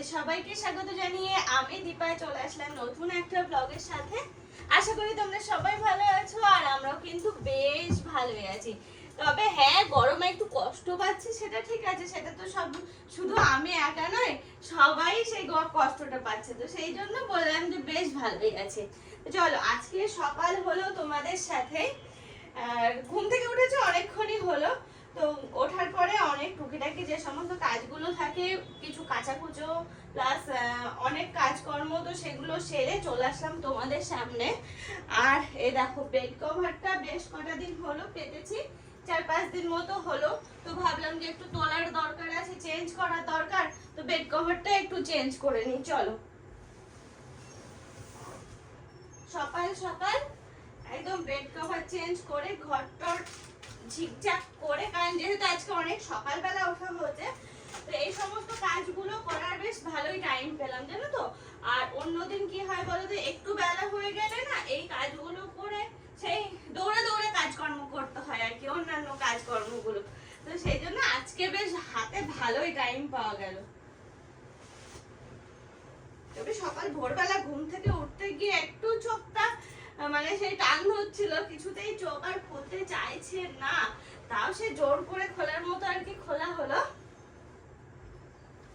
তোমাদের সবাইকে স্বাগত জানিয়ে আমি দীপায় চলে আসলাম নতুন একটা ব্লগের সাথে। আশা করি তোমরা সবাই ভালো আছো আর আমরাও কিন্তু বেশ ভালোই আছি। তবে হ্যাঁ গরমে একটু কষ্ট পাচ্ছি, সেটা ঠিক আছে, সেটা তো সব শুধু আমি একা নয় সবাই সেই কষ্টটা পাচ্ছে। তো সেই জন্য বললাম যে বেশ ভালোই আছে। চলো, আজকে সকাল হলো তোমাদের সাথে। ঘুম থেকে উঠেছে, অনেকক্ষণই হলো। তো ওঠার পরে অনেক টুকিটাকি যে সমস্ত কাজগুলো থাকে কাচাকুচো প্লাস অনেক কাজকর্ম তো সেগুলো সেরে চলে আসলাম তোমাদের সামনে। আর এই দেখো বেড কভারটা বেশ কটা দিন হলো পেতেছি, চার পাঁচ দিন মতো হলো। তো ভাবলাম যে একটু তোলার দরকার আছে চেঞ্জ করার দরকার, তো বেড কভারটা একটু চেঞ্জ করে নিই, চলো। সকাল সকাল, একদম বেড কভার চেঞ্জ করে ঘরটর ঝিকঝাক করে, কারণ যেহেতু আজকে অনেক সকালবেলা ওঠা হচ্ছে তো এই সমস্ত কাজগুলো করার বেশ ভালোই টাইম পেলাম, জানো তো? আর অন্যদিন কি হয় বলো তো, একটু বেলা হয়ে গেলে না এই কাজগুলো করে সেই দৌড়ে দৌড়ে কাজকর্ম করতে হয় আর কি, অন্যান্য কাজকর্মগুলো। তো সেই জন্য আজকে বেশ হাতে ভালোই টাইম পাওয়া গেল। তবে সকাল ভোরবেলা ঘুম থেকে উঠতে গিয়ে একটু চোখটা মানে সেই টান ধরছিল, কিছুতেই চোখ আর খুলতে চাইছে না। তাও সে জোর করে খোলার মতো আর কি খোলা হলো।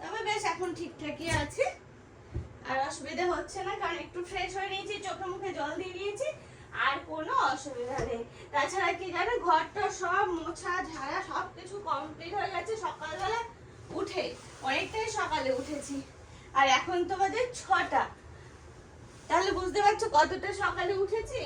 তবে বেশ, এখন ঠিকঠাকই আছে। আর অসুবিধা হচ্ছে না, কারণ একটু ফ্রেশ হয়ে নিয়েছি, চোখে মুখে জল দিয়ে নিয়েছি, আর কোনো অসুবিধা নেই। তাছাড়া কি জানো, ঘরটা সব মোছা, ঝাড়া সব কিছু কমপ্লিট হয়ে গেছে সকালবেলা উঠে। অনেকটাই সকালে উঠেছি। আর এখন তো বাজে ছটা। তাহলে বুঝতে পারছ কতটা সকালে উঠেছি?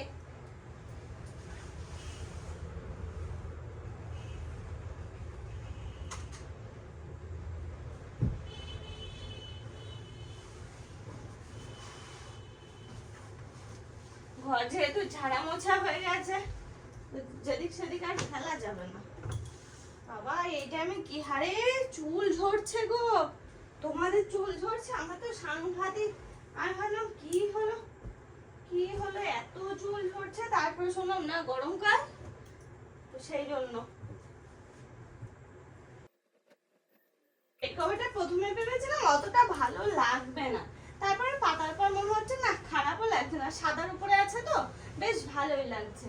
ঘর, যেহেতু ঝাড়া মোছা হয়ে গেছে যেদিক সেদিক আর ফেলা যাবে না। বাবা, এই টাইমে কি হারে চুল ঝরছে গো। তোমাদের চুল ঝরছে, আমার তো সাংঘাতিক। আমি ভাবলাম, কি হলো? কি হলো? এত চুল ঝরছে, তারপরে শুনলাম, না, গরমকাল? তো সেই জন্য। এই কভারটা প্রথমে ভেবেছিলাম, অতটা ভালো লাগবে না। তারপরে পাতার পর মনে হচ্ছে না, খারাপও লাগছে না, সাদার উপরে আছে তো, বেশ ভালোই লাগছে।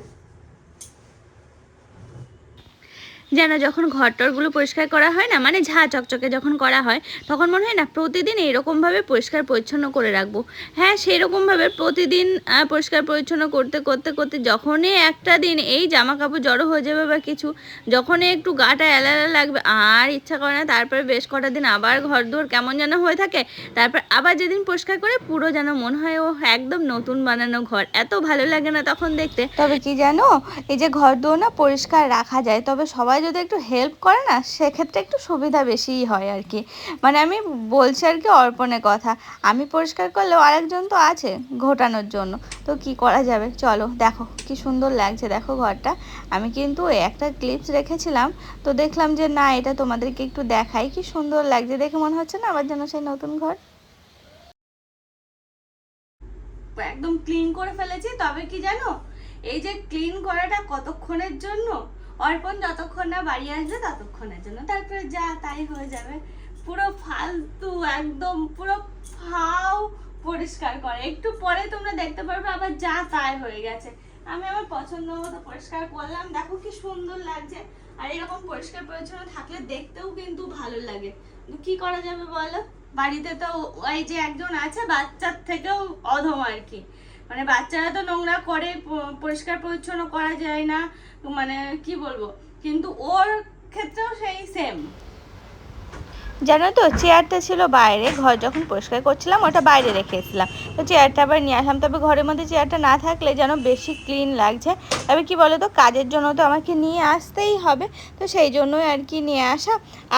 যেন যখন ঘরটরগুলো পরিষ্কার করা হয় না মানে ঝা চকচকে যখন করা হয়, তখন মনে হয় না প্রতিদিন এরকমভাবে পরিষ্কার পরিচ্ছন্ন করে রাখব। হ্যাঁ সেরকমভাবে প্রতিদিন পরিষ্কার পরিচ্ছন্ন করতে করতে করতে যখনই একটা দিন এই জামা কাপড় জড়ো হয়ে যাবে বা কিছু, যখনই একটু গাটা এলালা লাগবে, আর ইচ্ছা করে না, তারপরে বেশ কটা দিন আবার ঘর দুয়ার কেমন যেন হয়ে থাকে, তারপর আবার যেদিন পরিষ্কার করে পুরো যেন মনে হয় ও একদম নতুন বানানো ঘর। এত ভালো লাগে না তখন দেখতে। তবে কি জানো, এই যে ঘর দোর না পরিষ্কার রাখা যায়, তবে সবাই যদি একটু হেল্প করে না, সেক্ষেত্রে একটু সুবিধা বেশিই হয় আর কি। মানে আমি বলছি আর কি অর্পণের কথা। আমি পরিষ্কার করলেও আরেকজন তো আছে ঘোটানোর জন্য। তো কি করা যাবে? চলো, দেখো কি সুন্দর লাগছে। দেখো ঘরটা। আমি কিন্তু একটা ক্লিপস রেখেছিলাম। তো দেখলাম যে না, এটা তোমাদেরকে একটু দেখাই। কি সুন্দর লাগছে। দেখে মনে হচ্ছে না আবার যেন সেই নতুন ঘর? একদম ক্লিন করে ফেলেছি। তবে কি জানো? এই যে ক্লিন করাটা কতক্ষণের জন্য? অর্পণ যতক্ষণ না বাড়ি আসবে ততক্ষণের জন্য। তারপরে যা, তাই হয়ে যাবে। পুরো ফালতু, একদম পুরো ফাও পরিষ্কার করে। একটু পরে তোমরা দেখতে পারবে আবার যা, তাই হয়ে গেছে। আমি আমার পছন্দ মতো পরিষ্কার করলাম। দেখো কি সুন্দর লাগছে। আর এরকম পরিষ্কার পরিচ্ছন্ন থাকলে দেখতেও কিন্তু ভালো লাগে। কি করা যাবে বলো? বাড়িতে তো ওই যে একজন আছে, বাচ্চার থেকেও অধম আর কি। মানে বাচ্চারা তো নোংরা করে পরিষ্কার পরিচ্ছন্ন করা যায় না। মানে কি বলব? কিন্তু ওর ক্ষেত্রেও সেই সেম জানো তো চেয়ারটা ছিল বাইরে, ঘর যখন পরিষ্কার করছিলাম, ওটা বাইরে রেখেছিলাম তো চেয়ারটা আবার নিয়ে আসলাম। তবে ঘরের মধ্যে চেয়ারটা না থাকলে যেন বেশি ক্লিন লাগছে। তবে কি বলো তো কাজের জন্য তো আমাকে নিয়ে আসতেই হবে। তো সেই জন্যই আর কি নিয়ে আসা।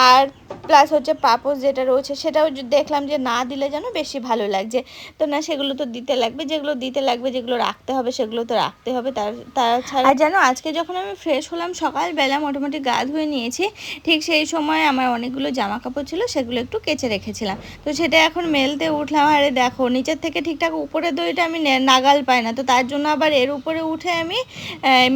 আর প্লাস হচ্ছে পাপোশ যেটা রয়েছে, সেটাও দেখলাম যে না দিলে যেন বেশি ভালো লাগছে। তো না, সেগুলো তো দিতে লাগবে। যেগুলো দিতে লাগবে, যেগুলো রাখতে হবে, সেগুলো তো রাখতে হবে। তার তাছাড়া আর জানো, আজকে যখন আমি ফ্রেশ হলাম, সকালবেলা মোটামুটি গা ধুয়ে নিয়েছি, ঠিক সেই সময় আমার অনেকগুলো জামা কাপড় ছিল সেগুলো একটু কেচে রেখেছিলাম। তো সেটা এখন মেলতে উঠলাম, আরে দেখো, নিচের থেকে ঠিকঠাক উপরে দইটা আমি নাগাল পাই না। তো তার জন্য আবার এর উপরে উঠে আমি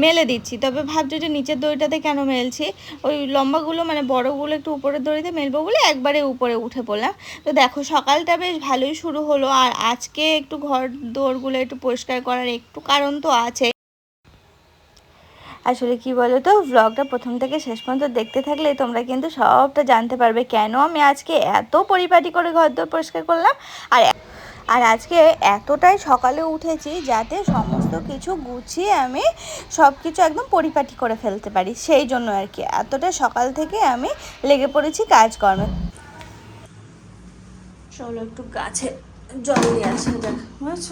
মেলে দিচ্ছি। তবে ভাবছ যে নিচের দইটাতে কেন মেলছি? ওই লম্বাগুলো মানে বড়গুলো একটু উপরের দড়িতে মেলবো বলে একবারে উপরে উঠে পড়লাম। তো দেখো, সকালটা বেশ ভালোই শুরু হলো। আর আজকে একটু ঘর দোরগুলো একটু পরিষ্কার করার একটু কারণ তো আছে আসলে কি বলো তো ব্লগটা প্রথম থেকে শেষ পর্যন্ত দেখতে থাকলে তোমরা কিন্তু সবটা জানতে পারবে কেন আমি আজকে এত পরিপাটি করে ঘর দোর পরিষ্কার করলাম। আর আর আজকে এতটাই সকালে উঠেছি যাতে সমস্ত কিছু গুছিয়ে আমি সব কিছু একদম পরিপাটি করে ফেলতে পারি। সেই জন্য আর কি, এতটা সকাল থেকে আমি লেগে পড়েছি কাজকর্মে। চলো একটু গাছে জল নিয়ে আসা যাক, বুঝেছ?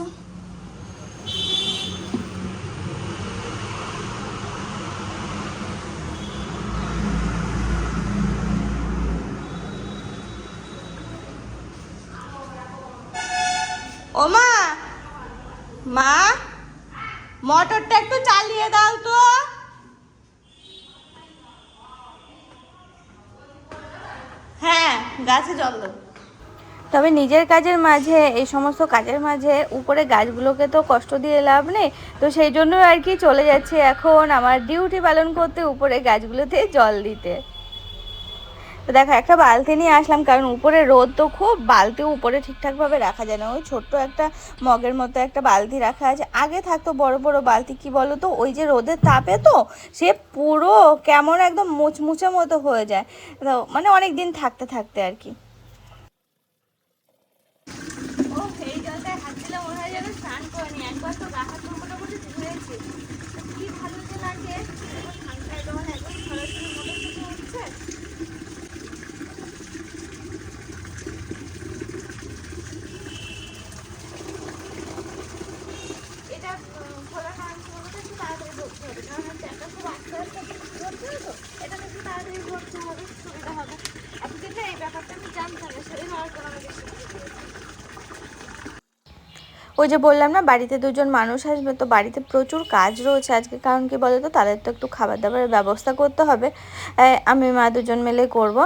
ও মা মা, মোটরটা একটু চালিয়ে দাও তো। হ্যাঁ গাছে জল দাও। তবে নিজের কাজের মাঝে, এই সমস্ত কাজের মাঝে উপরে গাছগুলোকে তো কষ্ট দিয়ে লাভ নেই, তো সেই জন্য আর কি চলে যাচ্ছে এখন আমার ডিউটি পালন করতে উপরে গাছগুলোতে জল দিতে। তো দেখো, একটা বালতি নিয়ে আসলাম, কারণ উপরে রোদ তো খুব বালতি উপরে ঠিকঠাকভাবে রাখা যায় না। ওই ছোট্ট একটা মগের মতো একটা বালতি রাখা আছে। আগে থাকতো বড় বড় বালতি, কি বলো তো? ওই যে রোদের তাপে তো, সে পুরো কেমন একদম মুচমুচে মতো হয়ে যায়। তো মানে অনেক দিন থাকতে থাকতে আর কি ও এই জলটায় হাত দিলে মনে হয় যেন স্নান করিনি একবার তো গা হাত পা মোটামুটি ধুয়েছি কি ভালো যে লাগে এরকম ঠান্ডায় যখন একদম সরাসরি মোটর থেকে উঠছে এটা উম, খোলা কারণ মতো একটু তাড়াতাড়ি ধরতে হবে কারণ হচ্ছে একটা খুব আস্তে আস্তে ধরতে হবে তো এটা একটু তাড়াতাড়ি ধরতে হবে সুবিধা হবে আপনি যেটা এই ব্যাপারটা আমি জানতাম না সেদিন আমার কোনো আমাকে শিখিয়ে দিয়েছে ওই যে বললাম না, বাড়িতে দুজন মানুষ আসবে, তো বাড়িতে প্রচুর কাজ রয়েছে আজকে। কারণ কি বলতো, তাদের তো একটু খাবার দাবারের ব্যবস্থা করতে হবে। আমি মা দুজন মিলে করব।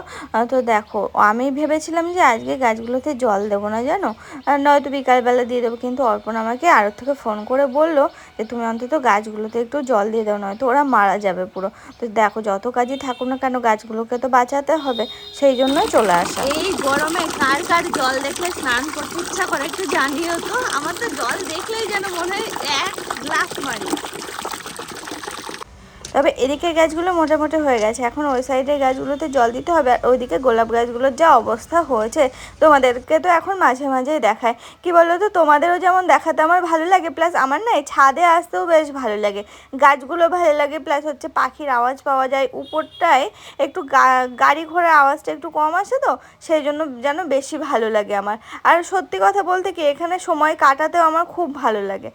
তো দেখো, আমি ভেবেছিলাম যে আজকে গাছগুলোতে জল দেবো না, জানো? নয়তো বিকালবেলা দিয়ে দেবো, কিন্তু অর্পণ আমাকে আরও থেকে ফোন করে বলল যে, তুমি অন্তত গাছগুলোতে একটু জল দিয়ে দাও, নয়তো ওরা মারা যাবে পুরো। তো দেখো, যত কাজই থাকুক না কেন, গাছগুলোকে তো বাঁচাতে হবে। সেই জন্যই চলে আসা। এই গরমে কার কার জল দেখলে স্নান করতে ইচ্ছা করে একটু জানিও তো, আমার তো জল দেখলেই যেন মনে হয় এক গ্লাস মারি। তবে এদিকে গাছগুলো মোটামুটি হয়ে গেছে। এখন ওই সাইডের গাছগুলোতে জল দিতে হবে আর ওইদিকে গোলাপ গাছগুলোর যা অবস্থা হয়েছে, তোমাদেরকে তো এখন মাঝে মাঝেই দেখায়। কি বলো তো তোমাদেরও যেমন দেখাতে আমার ভালো লাগে প্লাস আমার না এই ছাদে আসতেও বেশ ভালো লাগে। গাছগুলো ভালো লাগে প্লাস হচ্ছে পাখির আওয়াজ পাওয়া যায়। উপরটায় একটু গাড়ি ঘোড়ার আওয়াজটা একটু কম আসে তো, সেই জন্য যেন বেশি ভালো লাগে আমার। আর সত্যি কথা বলতে কি, এখানে সময় কাটাতেও আমার খুব ভালো লাগে।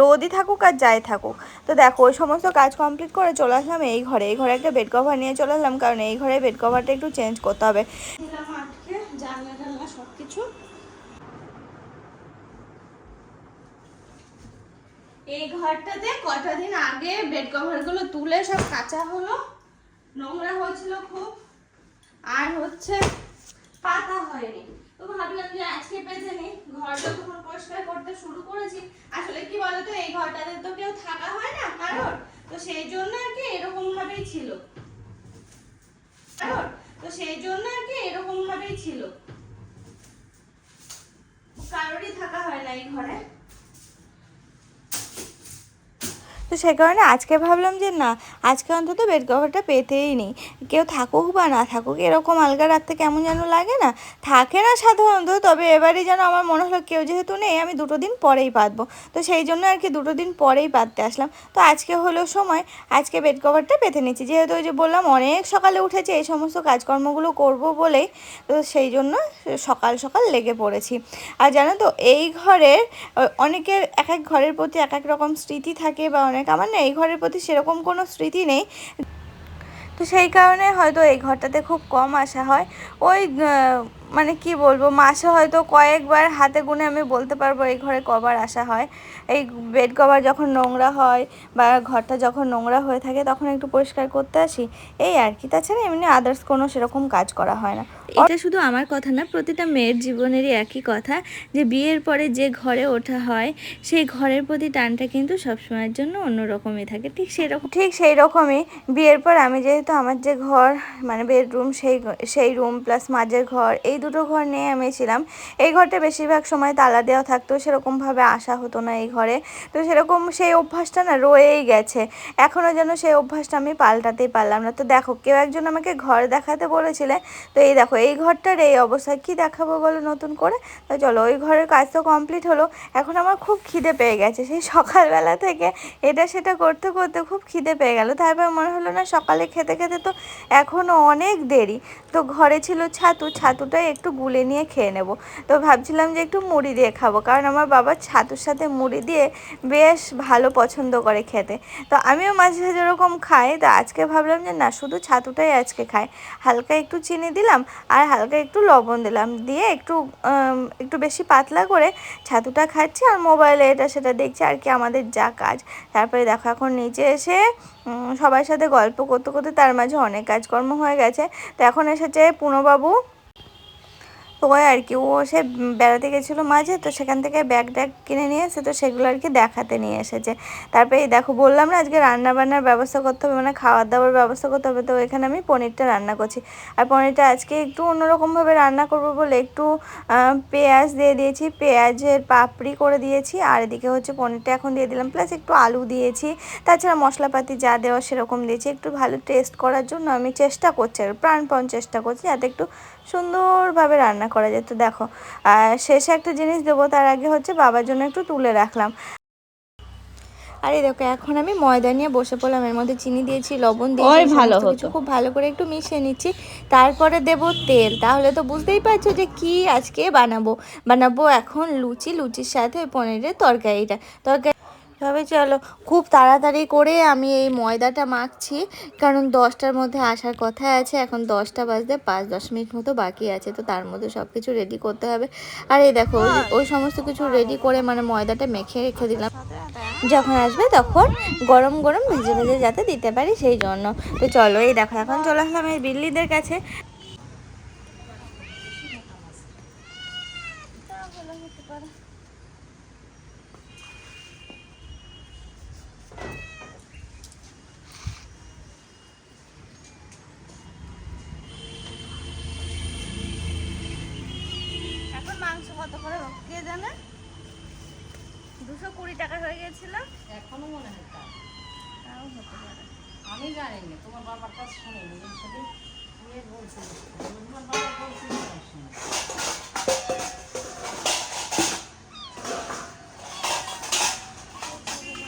রোদই থাকুক আর যাই থাকুক। তো দেখো, ওই সমস্ত কাজ কমপ্লিট করে চলে আসলাম এই ঘরে। এই ঘরে একটা বেড কভার নিয়ে চলে আসলাম, কারণ এই ঘরে বেড কভারটা একটু চেঞ্জ করতে হবে। আটকে এই ঘরটাতে কটা দিন আগে বেড কভারগুলো তুলে সব কাঁচা হলো। নোংরা হয়েছিল খুব। আর হচ্ছে পাতা হয়নি। তো ভাবলাম যে আজকে পেতে নি ঘরটা তখন পরিষ্কার করতে শুরু করেছি। আসলে কি বলতো, এই ঘরটাতে তো কেউ থাকা হয় না কারোর তো সেই জন্য আর কি এরকম ভাবেই ছিল। তো সেই জন্য আর কি এরকম ভাবেই ছিল। কারোরই থাকা হয় না এই ঘরে। তো সে কারণে আজকে ভাবলাম যে না, আজকে অন্তত বেড কভারটা পেতেই নেই। কেউ থাকুক বা না থাকুক, এরকম আলগা রাখতে কেমন যেন লাগে না। থাকে না সাধারণত, তবে এবারে যেন আমার মনে হলো কেউ যেহেতু নেই, আমি দুটো দিন পরেই পাতবো তো সেই জন্য আর কি দুটো দিন পরেই পাততে আসলাম। তো আজকে হলো সময়, আজকে বেড কভারটা পেতে নিচ্ছি। যেহেতু ওই যে বললাম, অনেক সকালে উঠেছে, এই সমস্ত কাজকর্মগুলো করব বলেই, তো সেই জন্য সকাল সকাল লেগে পড়েছি। আর জানো তো, এই ঘরের অনেকের এক এক ঘরের প্রতি এক এক রকম স্মৃতি থাকে বা অনেক আমার না এই ঘরের প্রতি সেরকম কোনো স্মৃতি নেই। তো সেই কারণে হয়তো এই ঘরটাতে খুব কম আসা হয়। ওই মানে কি বলব, মাসে হয়তো কয়েকবার হাতে গুনে আমি বলতে পারব এই ঘরে কবার আসা হয়। এই বেড কভার যখন নোংরা হয় বা ঘরটা যখন নোংরা হয়ে থাকে তখন একটু পরিষ্কার করতে আসি। এই আর কি। তাছাড়া এমনি আদার্স কোনো সেরকম কাজ করা হয় না। এটা শুধু আমার কথা না প্রতিটা মেয়ের জীবনেরই একই কথা যে বিয়ের পরে যে ঘরে ওঠা হয় সেই ঘরের প্রতি টানটা কিন্তু সবসময়ের জন্য অন্যরকমই থাকে। ঠিক সেরকম। ঠিক সেই রকমই বিয়ের পর আমি যেহেতু আমার যে ঘর মানে বেডরুম সেই সেই রুম প্লাস মাঝের ঘর এই দুটো ঘর নিয়ে আমি ছিলাম। এই ঘরটা বেশিরভাগ সময় তালা দেওয়া থাকতো সেরকমভাবে আসা হতো না এই ঘরে। তো সেরকম সেই অভ্যাসটা না রয়েই গেছে। এখনও যেন সেই অভ্যাসটা আমি পাল্টাতেই পারলাম না। তো দেখো, কেউ একজন আমাকে ঘর দেখাতে বলেছিলে তো এই দেখো, এই ঘরটার এই অবস্থা কি দেখাবো বলো নতুন করে? তো চলো, ওই ঘরের কাজ তো কমপ্লিট হলো। এখন আমার খুব খিদে পেয়ে গেছে। সেই সকালবেলা থেকে এটা সেটা করতে করতে খুব খিদে পেয়ে গেল। তারপর মনে হলো না সকালে খেতে খেতে তো এখনও অনেক দেরি। তো ঘরে ছিল ছাতু ছাতুটাই একটু গুলে নিয়ে খেয়ে নেব। তো ভাবছিলাম যে একটু মুড়ি দিয়ে খাব। কারণ আমার বাবা ছাতুর সাথে মুড়ি দিয়ে বেশ ভালো পছন্দ করে খেতে। তো আমিও মাঝে মাঝে ওরকম খাই। তো আজকে ভাবলাম যে না, শুধু ছাতুটাই আজকে খাই। হালকা একটু চিনি দিলাম আর হালকা একটু লবণ দিলাম। দিয়ে একটু একটু বেশি পাতলা করে ছাতুটা খাচ্ছি আর মোবাইলে এটা সেটা দেখছি আর কি আমাদের যা কাজ। তারপরে দেখো এখন নিচে এসে সবার সাথে গল্প করতে করতে তার মাঝে অনেক কাজকর্ম হয়ে গেছে। তো এখন এসেছে পুনবাবু ওই আর কি। ও সে বেড়াতে গেছিল মাঝে, তো সেখান থেকে ব্যাগ ট্যাগ কিনে নিয়ে এসে তো সেগুলো আর কি দেখাতে নিয়ে এসেছে। তারপরে দেখো বললাম না, আজকে রান্না বান্নার ব্যবস্থা করতে হবে মানে খাওয়ার দাওয়ার ব্যবস্থা করতে হবে। তো এখানে আমি পনিরটা রান্না করছি। আর পনিরটা আজকে একটু অন্যরকমভাবে রান্না করব বলে একটু পেঁয়াজ দিয়ে দিয়েছি। পেঁয়াজের পাপড়ি করে দিয়েছি, আর এদিকে হচ্ছে পনিরটা এখন দিয়ে দিলাম। প্লাস একটু আলু দিয়েছি, তাছাড়া মশলাপাতি যা দেওয়া সেরকম দিয়েছি। একটু ভালো টেস্ট করার জন্য আমি চেষ্টা করছি, আর প্রাণপণ চেষ্টা করছি যাতে একটু সুন্দরভাবে রান্না করা যায়। তো দেখো আর শেষে একটা জিনিস দেবো তার আগে হচ্ছে বাবার জন্য একটু তুলে রাখলাম। আর এই দেখো এখন আমি ময়দা নিয়ে বসে পড়লাম। এর মধ্যে চিনি দিয়েছি লবণ দিয়েছি ভালো কিছু খুব ভালো করে একটু মিশিয়ে নিচ্ছি। তারপরে দেব তেল। তাহলে তো বুঝতেই পারছ যে কি আজকে বানাবো। বানাবো এখন লুচি লুচির সাথে ওই পনিরের তরকারিটা। তরকারি তবে চলো খুব তাড়াতাড়ি করে আমি এই ময়দাটা মাখছি কারণ দশটার মধ্যে আসার কথা আছে এখন দশটা বাজতে পাঁচ দশ মিনিট মতো বাকি আছে তো তার মধ্যে সব কিছু রেডি করতে হবে। আর এই দেখো ওই- ওই সমস্ত কিছু রেডি করে মানে ময়দাটা মেখে রেখে দিলাম। যখন আসবে তখন গরম গরম ভেজে ভেজে যাতে দিতে পারি সেই জন্য। তো চলো এই দেখো এখন চলে আসলাম এই বিল্লিদের কাছে। আমি জানি না তোমার বাবার কাছে শুনিনি কিন্তু সেদিন বলছি তোমার বাবা বলছিল তার শুনে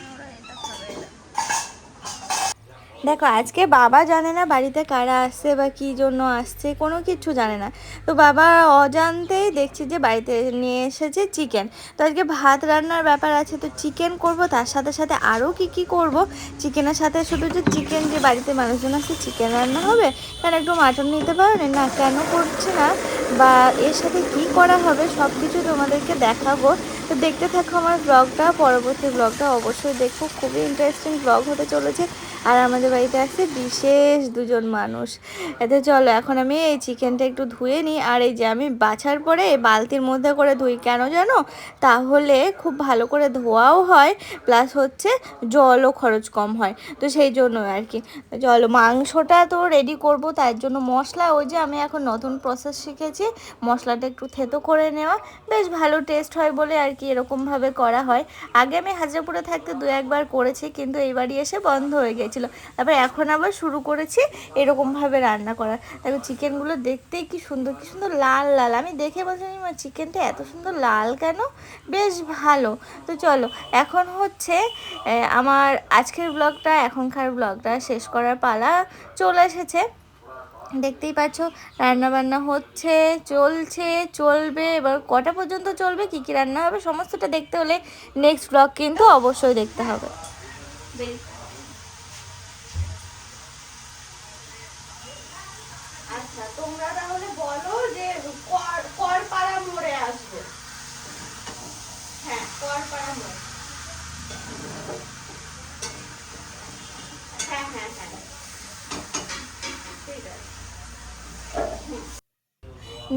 ওরা এটা খাবে এটা দেখো, আজকে বাবা জানে না বাড়িতে কারা আসছে বা কী জন্য আসছে, কোনো কিছু জানে না। তো বাবা অজান্তেই দেখছি যে বাড়িতে নিয়ে এসেছে চিকেন তো আজকে ভাত রান্নার ব্যাপার আছে, তো চিকেন করব, তার সাথে সাথে আরও কি কি করব? চিকেনের সাথে শুধু যে চিকেন যে বাড়িতে মানুষজন আসছে চিকেন রান্না হবে? কেন একটু মাটন নিতে পারেন না কেন করছে না? বা এর সাথে কি করা হবে? সব কিছু তোমাদেরকে দেখাবো। তো দেখতে থাকো আমার ব্লগটা পরবর্তী ব্লগটা অবশ্যই দেখো। খুবই ইন্টারেস্টিং ব্লগ হতে চলেছে। আর আমাদের বাড়িতে আসছে বিশেষ দুজন মানুষ। এতে চলো, এখন আমি এই চিকেনটা একটু ধুয়ে নিই, আর এই যে আমি বাছার পরে বালতির মধ্যে করে ধুই। কেন জানো? তাহলে খুব ভালো করে ধোয়াও হয় প্লাস হচ্ছে জলও খরচ কম হয়। তো সেই জন্য আর কি। চলো, মাংসটা তো রেডি করব, তার জন্য মশলা, ওই যে আমি এখন নতুন প্রসেস শিখেছি, মশলাটা একটু থেতো করে নেওয়া। বেশ ভালো টেস্ট হয় বলে আর কি এরকমভাবে করা হয়। আগে আমি হাজারপুরে থাকতে দু একবার করেছি, কিন্তু এইবারই এসে বন্ধ হয়ে গেছিল তারপর এখন আবার শুরু করেছি এরকমভাবে রান্না করা দেখো চিকেনগুলো দেখতেই কি সুন্দর কি সুন্দর লাল লাল। আমি দেখে বলছি মা চিকেনটা এত সুন্দর লাল কেন? বেশ ভালো। তো চলো, এখন হচ্ছে আমার আজকের ব্লগটা, এখনকার ব্লগটা শেষ করার পালা চলে এসেছে। দেখতেই পাচ্ছ রান্না বান্না হচ্ছে, চলছে, চলবে। এবার কটা পর্যন্ত চলবে, কি কি রান্না হবে, সমস্তটা দেখতে হলে নেক্সট ব্লগ কিন্তু অবশ্যই দেখতে হবে বেশ আচ্ছা তোমরা তাহলে বলো যে কর-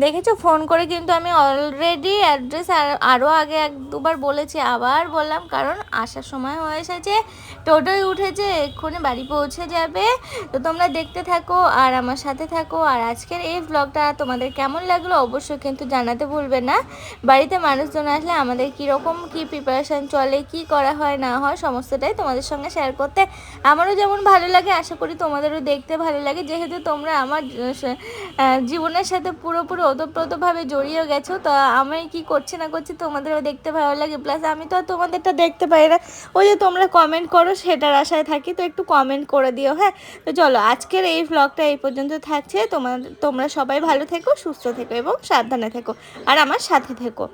দেখেছ? ফোন করে কিন্তু আমি অলরেডি অ্যাড্রেস আরও আগে এক দুবার বলেছি, আবার বললাম, কারণ আসার সময় হয়ে এসেছে টোটোয় উঠেছে, এক্ষুনি বাড়ি পৌঁছে যাবে। তো তোমরা দেখতে থাকো আর আমার সাথে থাকো। আর আজকের এই ব্লগটা তোমাদের কেমন লাগল অবশ্যই কিন্তু জানাতে ভুলবে না। বাড়িতে মানুষজন আসলে আমাদের কীরকম কী প্রিপারেশান চলে, কি করা হয়, না হয়, সমস্তটাই তোমাদের সঙ্গে শেয়ার করতে আমারও যেমন ভালো লাগে, আশা করি তোমাদেরও দেখতে ভালো লাগে। যেহেতু তোমরা আমার জীবনের সাথে পুরোপুরি ওতপ্রোতভাবে জড়িয়ে গেছো, তো আমি কি করছি না করছি তোমাদেরও দেখতে ভালো লাগে। প্লাস আমি তো আর তোমাদেরটা দেখতে পাই না। ওই যে তোমরা কমেন্ট করো, সেটার আশায় থাকি, তো একটু কমেন্ট করে দিও হ্যাঁ? তো চলো, আজকের এই ব্লগটা এই পর্যন্ত থাকছে। তোমার তোমরা সবাই ভালো থেকো, সুস্থ থেকো এবং সাবধানে থেকো। আর আমার সাথে থেকো।